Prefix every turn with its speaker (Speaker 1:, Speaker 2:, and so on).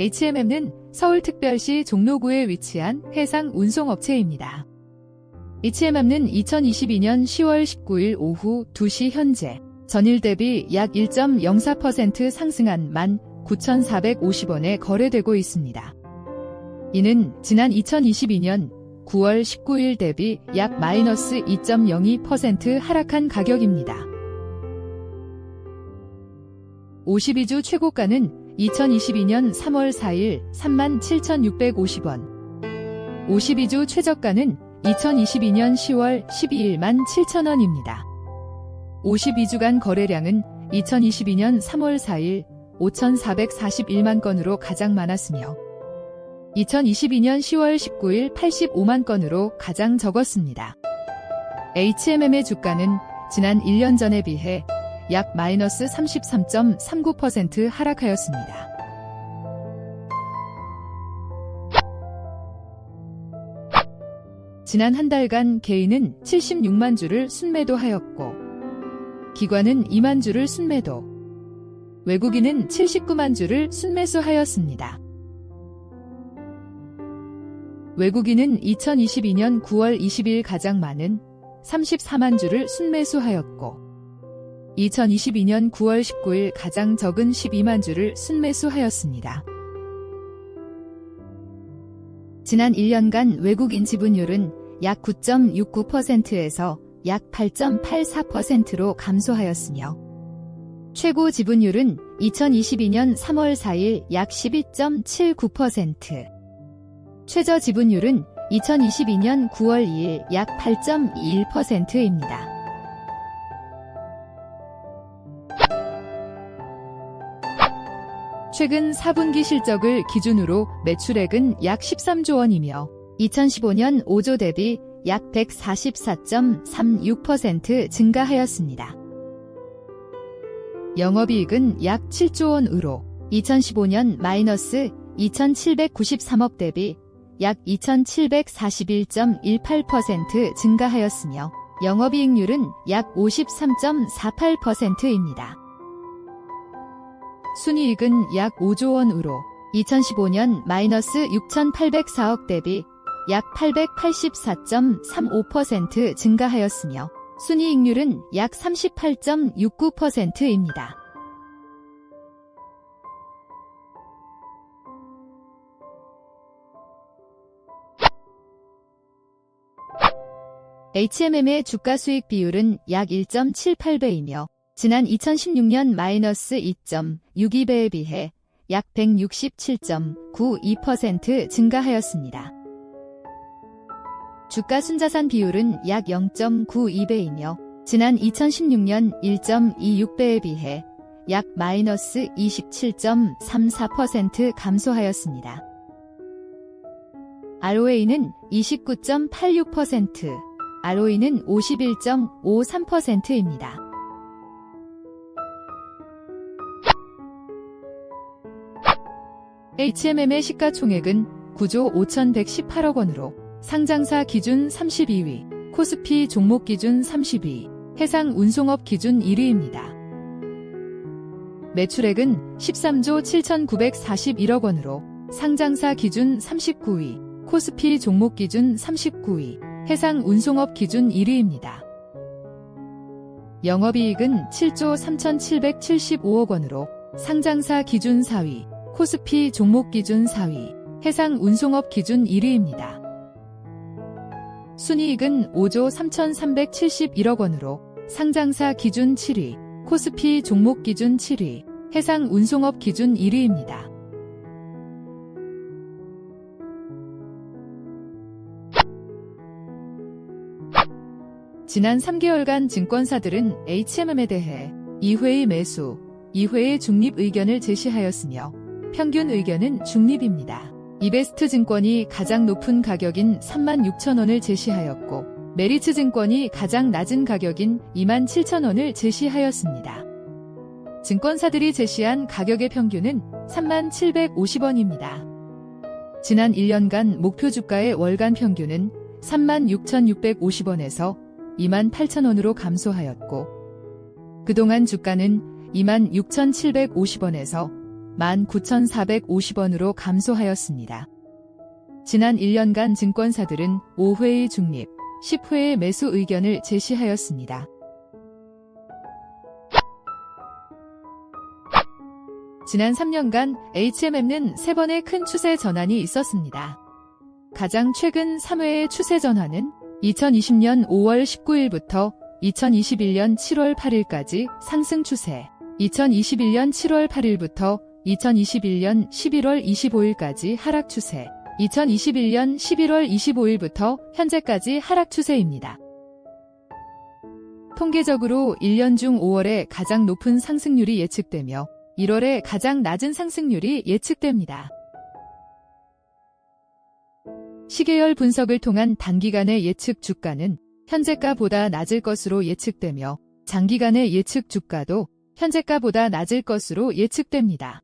Speaker 1: HMM은 서울특별시 종로구에 위치한 해상 운송업체입니다. HMM은 2022년 10월 19일 오후 2시 현재 전일 대비 약 1.04% 상승한 19,450원에 거래되고 있습니다. 이는 지난 2022년 9월 19일 대비 약 마이너스 2.02% 하락한 가격입니다. 52주 최고가는 2022년 3월 4일 37,650원. 52주 최저가는 2022년 10월 12일 17,000원입니다. 52주간 거래량은 2022년 3월 4일 5,441만 건으로 가장 많았으며 2022년 10월 19일 85만 건으로 가장 적었습니다. HMM의 주가는 지난 1년 전에 비해 약 마이너스 33.39% 하락하였습니다. 지난 한 달간 개인은 76만 주를 순매도하였고 기관은 2만 주를 순매도 외국인은 79만 주를 순매수하였습니다. 외국인은 2022년 9월 20일 가장 많은 34만 주를 순매수하였고 2022년 9월 19일 가장 적은 12만 주를 순매수하였습니다. 지난 1년간 외국인 지분율은 약 9.69%에서 약 8.84%로 감소하였으며 최고 지분율은 2022년 3월 4일 약 12.79%, 최저 지분율은 2022년 9월 2일 약 8.21%입니다. 최근 4분기 실적을 기준으로 매출액은 약 13조 원이며 2015년 5조 대비 약 144.36% 증가하였습니다. 영업이익은 약 7조 원으로 2015년 마이너스 2,793억 대비 약 2,741.18% 증가하였으며 영업이익률은 약 53.48%입니다. 순이익은 약 5조 원으로 2015년 마이너스 6,804억 대비 약 884.35% 증가하였으며 순이익률은 약 38.69%입니다. HMM의 주가 수익 비율은 약 1.78배이며 지난 2016년 마이너스 2.62배에 비해 약 167.92% 증가하였습니다. 주가 순자산 비율은 약 0.92배이며 지난 2016년 1.26배에 비해 약 마이너스 27.34% 감소하였습니다. ROA는 29.86%, ROE는 51.53%입니다. HMM의 시가총액은 9조 5,118억 원으로 상장사 기준 32위, 코스피 종목 기준 32, 해상 운송업 기준 1위입니다. 매출액은 13조 7,941억 원으로 상장사 기준 39위, 코스피 종목 기준 39위, 해상 운송업 기준 1위입니다. 영업이익은 7조 3,775억 원으로 상장사 기준 4위, 코스피 종목 기준 4위, 해상 운송업 기준 1위입니다. 순이익은 5조 3,371억 원으로 상장사 기준 7위, 코스피 종목 기준 7위, 해상 운송업 기준 1위입니다. 지난 3개월간 증권사들은 HMM에 대해 2회의 매수, 2회의 중립 의견을 제시하였으며 평균 의견은 중립입니다. 이베스트 증권이 가장 높은 가격인 36,000원을 제시하였고 메리츠 증권이 가장 낮은 가격인 27,000원을 제시하였습니다. 증권사들이 제시한 가격의 평균은 3750원입니다. 지난 1년간 목표 주가의 월간 평균은 36,650원에서 28,000원으로 감소하였고 그동안 주가는 26,750원에서 19,450원으로 감소하였습니다. 지난 1년간 증권사들은 5회의 중립, 10회의 매수 의견을 제시하였습니다. 지난 3년간 HMM은 3번의 큰 추세 전환이 있었습니다. 가장 최근 3회의 추세 전환은 2020년 5월 19일부터 2021년 7월 8일까지 상승 추세, 2021년 7월 8일부터 2021년 11월 25일까지 하락 추세, 2021년 11월 25일부터 현재까지 하락 추세입니다. 통계적으로 1년 중 5월에 가장 높은 상승률이 예측되며 1월에 가장 낮은 상승률이 예측됩니다. 시계열 분석을 통한 단기간의 예측 주가는 현재가보다 낮을 것으로 예측되며 장기간의 예측 주가도 현재가보다 낮을 것으로 예측됩니다.